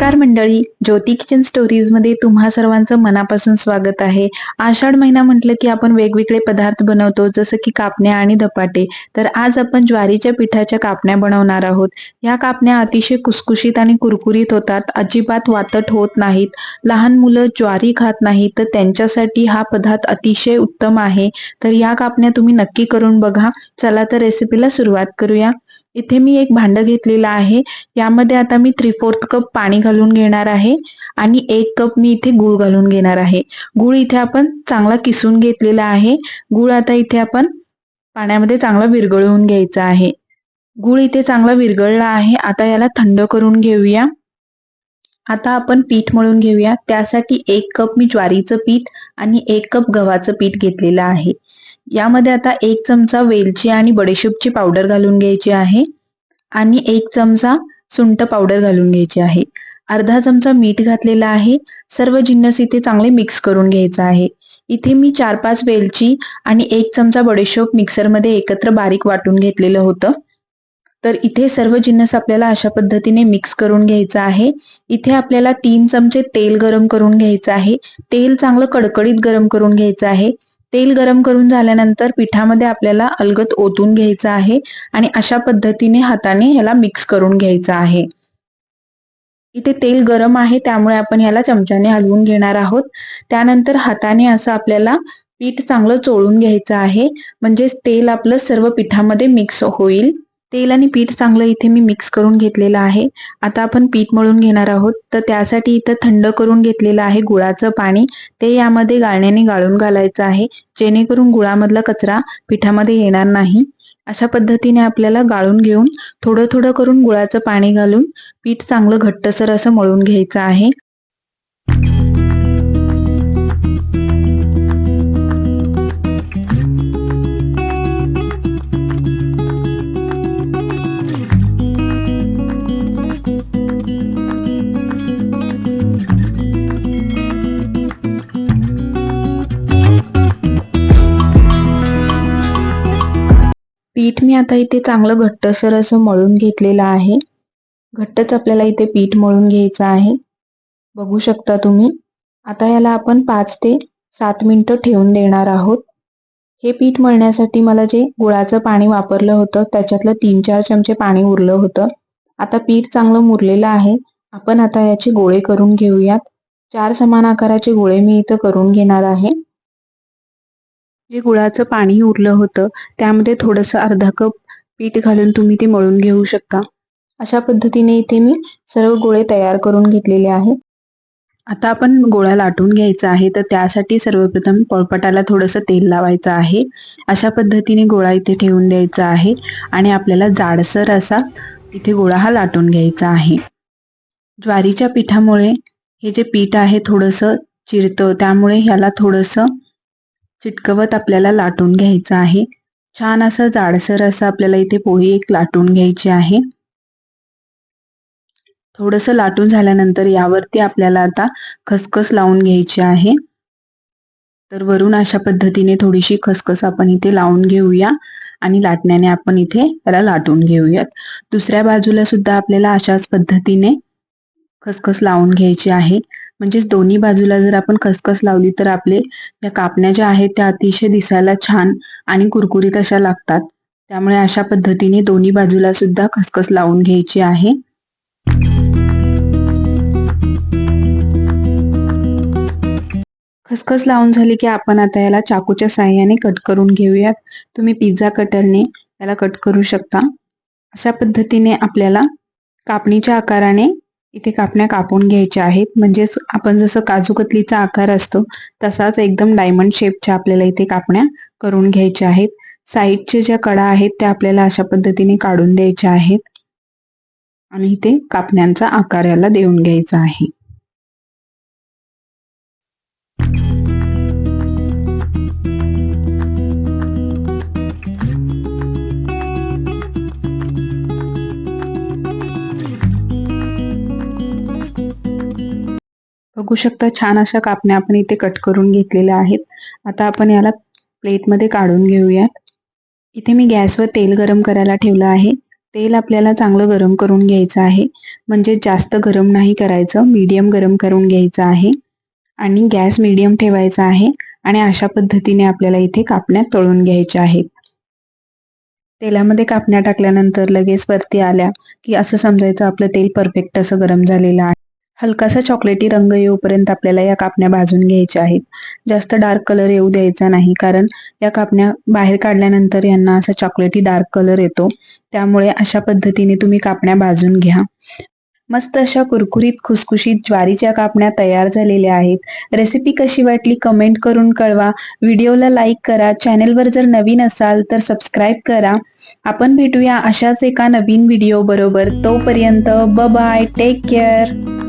नमस्कार मंडळी. ज्योती किचन स्टोरीजमध्ये तुम्हा सर्वांचं मनापासून स्वागत आहे. आषाढ महिना म्हटलं की आपण वेगवेगळे पदार्थ बनवतो जसं की कापण्या आणि धपाटे. तर आज आपण ज्वारीच्या पिठाच्या कापण्या बनवणार आहोत. या कापण्या अतिशय कुसकुशीत आणि कुरकुरीत होतात. अजिबात वातट होत नाहीत. लहान मुलं ज्वारी खात नाही तर त्यांच्यासाठी हा पदार्थ अतिशय उत्तम आहे. तर या कापण्या तुम्ही नक्की करून बघा. चला तर रेसिपीला सुरुवात करूया. इथे मी एक भांडं घेतलेलं आहे. यामध्ये आता मी थ्री फोर्थ कप पाणी घालून घेणार आहे आणि एक कप मी इथे गुळ घालून घेणार आहे. गुळ इथे आपण चांगला किसून घेतलेला आहे. गुळ आता इथे आपण पाण्यामध्ये चांगला विरघळवून घ्यायचा आहे. गुळ इथे चांगला विरघळला आहे. आता याला थंड करून घेऊया. आता आपण पीठ मळून घेऊया. त्यासाठी एक कप मी ज्वारीचं पीठ आणि एक कप गव्हाचं पीठ घेतलेलं आहे. यामध्ये आता एक चमचा वेलची आणि बडीशेपची पावडर घालून घ्यायची आहे आणि एक चमचा सुंठ पावडर घालून घ्यायची आहे. अर्धा चमचा मीठ घातलेला आहे. सर्व जिन्नस इथे चांगले मिक्स करून घ्यायचं आहे. इथे मी चार पाच वेलची आणि एक चमचा बडेशोप मिक्सरमध्ये एकत्र बारीक वाटून घेतलेलं होतं. तर इथे सर्व जिन्नस आपल्याला अशा पद्धतीने मिक्स करून घ्यायचं आहे. इथे आपल्याला तीन चमचे तेल गरम करून घ्यायचं आहे. तेल चांगलं कडकडीत गरम करून घ्यायचं आहे. तेल गरम करून झाल्यानंतर पिठामध्ये आपल्याला अलगत ओतून घ्यायचं आहे आणि अशा पद्धतीने हाताने ह्याला मिक्स करून घ्यायचं आहे. इथे तेल गरम आहे त्यामुळे आपण याला चमच्याने हलवून घेणार आहोत. त्यानंतर हाताने असं आपल्याला पीठ चांगलं चोळून घ्यायचं आहे. म्हणजेच तेल आपलं सर्व पिठामध्ये मिक्स होईल. तेल आणि पीठ चांगलं इथे मी मिक्स करून घेतलेलं आहे. आता आपण पीठ मळून घेणार आहोत. तर त्यासाठी इथं थंड करून घेतलेलं आहे गुळाचं पाणी. ते यामध्ये गाळण्याने गाळून घालायचं आहे. जेणेकरून गुळामधला कचरा पिठामध्ये येणार नाही. अशा पद्धतीने आपल्याला गाळून घेऊन थोडं थोडं करून गुळाचं पाणी घालून पीठ चांगलं घट्टसर असं मळून घ्यायचं आहे. पीठ मी आता इथे चांगलं घट्टसर असं मळून घेतलेलं आहे. घट्टच आपल्याला इथे पीठ मळून घ्यायचं आहे. बघू शकता तुम्ही. आता याला आपण पाच ते सात मिनटं ठेवून देणार आहोत. हे पीठ मळण्यासाठी मला जे गुळाचं पाणी वापरलं होतं त्याच्यातलं तीन चार चमचे पाणी उरलं होतं. आता पीठ चांगलं मुरलेलं आहे. आपण आता याचे गोळे करून घेऊयात. चार समान आकाराचे गोळे मी इथं करून घेणार आहे. जे गुळाचं पाणी उरलं होतं त्यामध्ये थोडंसं अर्धा कप पीठ घालून तुम्ही ते मळून घेऊ शकता. अशा पद्धतीने इथे मी सर्व गोळे तयार करून घेतलेले आहेत. आता आपण गोळा लाटून घ्यायचा आहे तर त्यासाठी सर्वप्रथम पोळपटाला थोडंसं तेल लावायचं आहे. अशा पद्धतीने गोळा इथे ठेवून द्यायचा आहे आणि आपल्याला जाडसर असा इथे गोळा हा लाटून घ्यायचा आहे. ज्वारीच्या पिठामुळे हे जे पीठ आहे थोडंसं चिरतं त्यामुळे ह्याला थोडंसं चिटकवत आपल्याला लाटून घ्यायचं आहे. छान असं जाडसर असं आपल्याला इथे पोळी एक लाटून घ्यायची आहे. थोडस लाटून झाल्यानंतर यावरती आपल्याला आता खसखस लावून घ्यायची आहे. तर वरून अशा पद्धतीने थोडीशी खसखस आपण इथे लावून घेऊया आणि लाटण्याने आपण इथे त्याला लाटून घेऊयात. दुसऱ्या बाजूला सुद्धा आपल्याला अशाच पद्धतीने खसखस लावून घ्यायची आहे. म्हणजेच दोन्ही बाजूला जर आपण खसखस लावली तर आपले या कापण्या ज्या आहेत त्या अतिशय दिसायला छान आणि कुरकुरीत अशा लागतात. त्यामुळे अशा पद्धतीने दोन्ही बाजूला सुद्धा खसखस लावून घ्यायची आहे. खसखस लावून झाली की आपण आता याला चाकूच्या साह्याने कट करून घेऊयात. तुम्ही पिझ्झा कटरने याला कट करू शकता. अशा पद्धतीने आपल्याला कापणीच्या आकाराने इथे कापण्या कापून घ्यायच्या आहेत. म्हणजेच आपण जसं काजू कतलीचा आकार असतो तसाच एकदम डायमंड शेपच्या आपल्याला इथे कापण्या करून घ्यायच्या आहेत. साईडच्या ज्या कडा आहेत त्या आपल्याला अशा पद्धतीने काढून द्यायच्या आहेत. आणि इथे कापण्यांचा आकार याला देऊन घ्यायचा आहे. बघू शकता छान अशा कापण्या आपण इथे कट करून घेतलेल्या आहेत. आता आपण याला प्लेटमध्ये काढून घेऊयात. इथे मी गॅसवर तेल गरम करायला ठेवलं आहे. तेल आपल्याला चांगलं गरम करून घ्यायचं आहे. म्हणजे जास्त गरम नाही करायचं मीडियम गरम करून घ्यायचं आहे. आणि गॅस मीडियम ठेवायचा आहे. आणि अशा पद्धतीने आपल्याला इथे कापण्या तळून घ्यायच्या आहेत. तेलामध्ये कापण्या टाकल्यानंतर लगेच वरती आल्या की असं समजायचं आपलं तेल परफेक्ट असं गरम झालेलं आहे. हलकासा चॉकलेटी रंग येऊपर्यंत आपल्याला या कापण्या भाजून घ्यायच्या आहेत. जास्त डार्क कलर येऊ द्यायचा नाही कारण या कापण्या बाहेर काढल्यानंतर यांना असा चॉकलेटी डार्क कलर येतो. त्यामुळे अशा पद्धतीने तुम्ही कापण्या भाजून घ्या. मस्त अशा कुरकुरीत खुसखुशीत ज्वारीच्या कापण्या तयार झालेल्या आहेत. रेसिपी कशी वाटली कमेंट करून कळवा. व्हिडिओला लाईक करा. चॅनेलवर जर नवीन असाल तर सबस्क्राईब करा. आपण भेटूया अशाच एका नवीन व्हिडिओ बरोबर. तोपर्यंत ब बाय टेक केअर